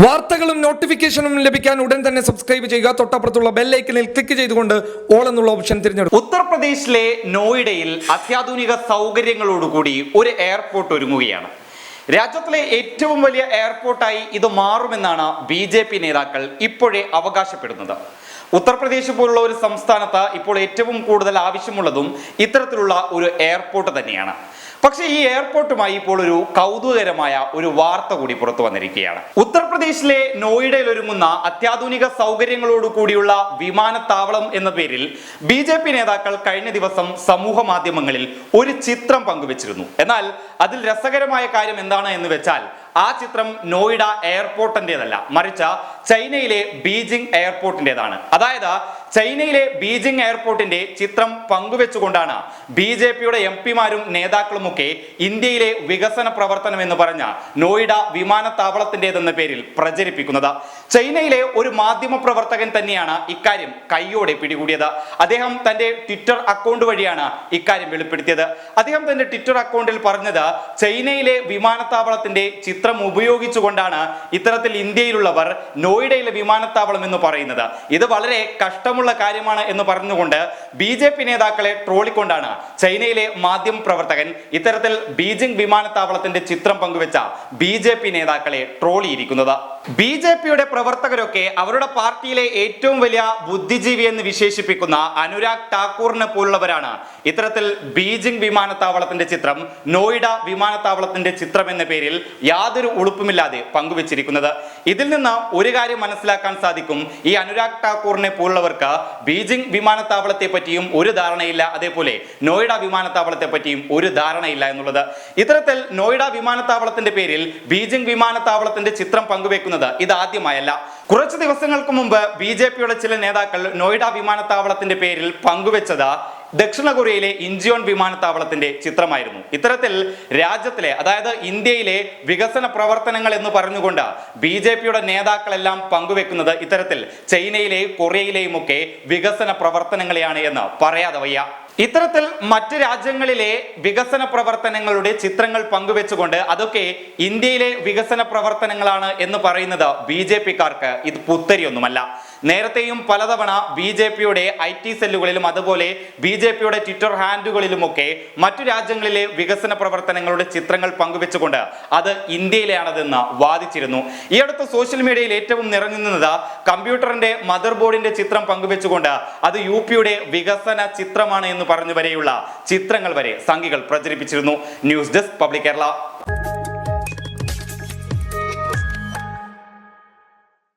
വാർത്തകളും നോട്ടിഫിക്കേഷനും ലഭിക്കാൻ ഉടൻ തന്നെ സബ്സ്ക്രൈബ് ചെയ്യുക. തൊട്ടപ്പുറത്തുള്ള ബെല്ലൈക്കനിൽ ക്ലിക്ക് ചെയ്തുകൊണ്ട് ഓൾ എന്നുള്ള ഓപ്ഷൻ തിരഞ്ഞെടുക്കും ഉത്തർപ്രദേശിലെ നോയിഡയിൽ അത്യാധുനിക സൗകര്യങ്ങളോടുകൂടി ഒരു എയർപോർട്ട് ഒരുങ്ങുകയാണ്. രാജ്യത്തിലെ ഏറ്റവും വലിയ എയർപോർട്ടായി ഇത് മാറുമെന്നാണ് ബി നേതാക്കൾ ഇപ്പോഴേ അവകാശപ്പെടുന്നത്. ഉത്തർപ്രദേശ് പോലുള്ള ഒരു സംസ്ഥാനത്ത് ഇപ്പോൾ ഏറ്റവും കൂടുതൽ ആവശ്യമുള്ളതും ഇത്തരത്തിലുള്ള ഒരു എയർപോർട്ട് തന്നെയാണ്. പക്ഷേ ഈ എയർപോർട്ടുമായി ഇപ്പോൾ ഒരു കൗതുകകരമായ ഒരു വാർത്ത കൂടി പുറത്തു വന്നിരിക്കുകയാണ്. ഉത്തർപ്രദേശിലെ നോയിഡയിൽ ഒരുങ്ങുന്ന അത്യാധുനിക സൗകര്യങ്ങളോട് കൂടിയുള്ള വിമാനത്താവളം എന്ന പേരിൽ ബി ജെ പി നേതാക്കൾ കഴിഞ്ഞ ദിവസം സമൂഹ മാധ്യമങ്ങളിൽ ഒരു ചിത്രം പങ്കുവച്ചിരുന്നു. എന്നാൽ അതിൽ രസകരമായ കാര്യം എന്താണ് എന്ന് വെച്ചാൽ ആ ചിത്രം നോയിഡ എയർപോർട്ടിന്റെതല്ല മറിച്ച് ചൈനയിലെ ബീജിംഗ് എയർപോർട്ടിന്റെതാണ് അതായത് ചൈനയിലെ ബീജിംഗ് എയർപോർട്ടിന്റെ ചിത്രം പങ്കുവെച്ചുകൊണ്ടാണ് ബി ജെ പിയുടെ എം പിമാരും നേതാക്കളുമൊക്കെ ഇന്ത്യയിലെ വികസന പ്രവർത്തനം എന്ന് പറഞ്ഞ നോയിഡ വിമാനത്താവളത്തിന്റെതെന്ന പേരിൽ പ്രചരിപ്പിക്കുന്നത്. ചൈനയിലെ ഒരു മാധ്യമ പ്രവർത്തകൻ തന്നെയാണ് ഇക്കാര്യം കൈയോടെ പിടികൂടിയത്. അദ്ദേഹം തന്റെ ട്വിറ്റർ അക്കൗണ്ട് വഴിയാണ് ഇക്കാര്യം വെളിപ്പെടുത്തിയത്. അദ്ദേഹം തന്റെ ട്വിറ്റർ അക്കൗണ്ടിൽ പറഞ്ഞത് ചൈനയിലെ വിമാനത്താവളത്തിന്റെ ചിത്രം ഉപയോഗിച്ചുകൊണ്ടാണ് ഇത്തരത്തിൽ ഇന്ത്യയിലുള്ളവർ നോയിഡയിലെ വിമാനത്താവളം എന്ന് പറയുന്നത്. ഇത് വളരെ കഷ്ടമുള്ള കാര്യമാണ് എന്ന് പറഞ്ഞുകൊണ്ട് ബി ജെ പി നേതാക്കളെ ട്രോളിക്കൊണ്ടാണ് ചൈനയിലെ മാധ്യമ പ്രവർത്തകൻ ഇത്തരത്തിൽ ബീജിംഗ് വിമാനത്താവളത്തിന്റെ ചിത്രം പങ്കുവെച്ച ബി ജെ പി നേതാക്കളെ ട്രോളിയിരിക്കുന്നത്. ബി ജെ പിയുടെ പ്രവർത്തകരൊക്കെ അവരുടെ പാർട്ടിയിലെ ഏറ്റവും വലിയ ബുദ്ധിജീവി എന്ന് വിശേഷിപ്പിക്കുന്ന അനുരാഗ് ഠാക്കൂറിനെ പോലുള്ളവരാണ് ഇത്തരത്തിൽ ബീജിംഗ് വിമാനത്താവളത്തിന്റെ ചിത്രം നോയിഡ വിമാനത്താവളത്തിന്റെ ചിത്രം എന്ന പേരിൽ യാതൊരു ഉളുപ്പുമില്ലാതെ പങ്കുവച്ചിരിക്കുന്നത്. ഇതിൽ നിന്ന് ഒരു കാര്യം മനസ്സിലാക്കാൻ സാധിക്കും ഈ അനുരാഗ് ഠാക്കൂറിനെ പോലുള്ളവർക്ക് ബീജിംഗ് വിമാനത്താവളത്തെ പറ്റിയും ഒരു ധാരണയില്ല. അതേപോലെ നോയിഡ വിമാനത്താവളത്തെ പറ്റിയും ഒരു ധാരണയില്ല എന്നുള്ളത്. ഇത്തരത്തിൽ നോയിഡ വിമാനത്താവളത്തിന്റെ പേരിൽ ബീജിംഗ് വിമാനത്താവളത്തിന്റെ ചിത്രം പങ്കുവെക്കുന്നത് ഇത് ആദ്യമായല്ല കുറച്ച് ദിവസങ്ങൾക്ക് മുമ്പ് ബി ജെ പിയുടെ ചില നേതാക്കൾ നോയിഡ വിമാനത്താവളത്തിന്റെ പേരിൽ പങ്കുവെച്ചത് ദക്ഷിണ കൊറിയയിലെ ഇഞ്ചിയോൺ വിമാനത്താവളത്തിന്റെ ചിത്രമായിരുന്നു. ഇത്തരത്തിൽ രാജ്യത്തിലെ അതായത് ഇന്ത്യയിലെ വികസന പ്രവർത്തനങ്ങൾ എന്ന് പറഞ്ഞുകൊണ്ട് ബി ജെ പിയുടെ നേതാക്കളെല്ലാം പങ്കുവെക്കുന്നത് ഇത്തരത്തിൽ ചൈനയിലെയും കൊറിയയിലെയും ഒക്കെ വികസന പ്രവർത്തനങ്ങളെയാണ് എന്ന് പറയാതെ വയ്യ. ഇത്തരത്തിൽ മറ്റ് രാജ്യങ്ങളിലെ വികസന പ്രവർത്തനങ്ങളുടെ ചിത്രങ്ങൾ പങ്കുവെച്ചുകൊണ്ട് അതൊക്കെ ഇന്ത്യയിലെ വികസന പ്രവർത്തനങ്ങളാണ് എന്ന് പറയുന്നത് ബി ജെ പിക്കാർക്ക് ഇത് പുത്തരിയൊന്നുമല്ല. നേരത്തെയും പലതവണ ബി ജെ പിയുടെ ഐ ടി സെല്ലുകളിലും അതുപോലെ ബി ജെ പിയുടെ ട്വിറ്റർ ഹാൻഡുകളിലുമൊക്കെ മറ്റു രാജ്യങ്ങളിലെ വികസന പ്രവർത്തനങ്ങളുടെ ചിത്രങ്ങൾ പങ്കുവെച്ചുകൊണ്ട് അത് ഇന്ത്യയിലാണതെന്ന് വാദിച്ചിരുന്നു. ഈ അടുത്ത സോഷ്യൽ മീഡിയയിൽ ഏറ്റവും നിറഞ്ഞു നിന്നത് കമ്പ്യൂട്ടറിന്റെ മദർ ബോർഡിന്റെ ചിത്രം പങ്കുവെച്ചുകൊണ്ട് അത് യു പിയുടെ വികസന ചിത്രമാണ് എന്ന് പറഞ്ഞു വരെയുള്ള ചിത്രങ്ങൾ വരെ സംഘികൾ പ്രചരിപ്പിച്ചിരുന്നു. News desk public Kerala.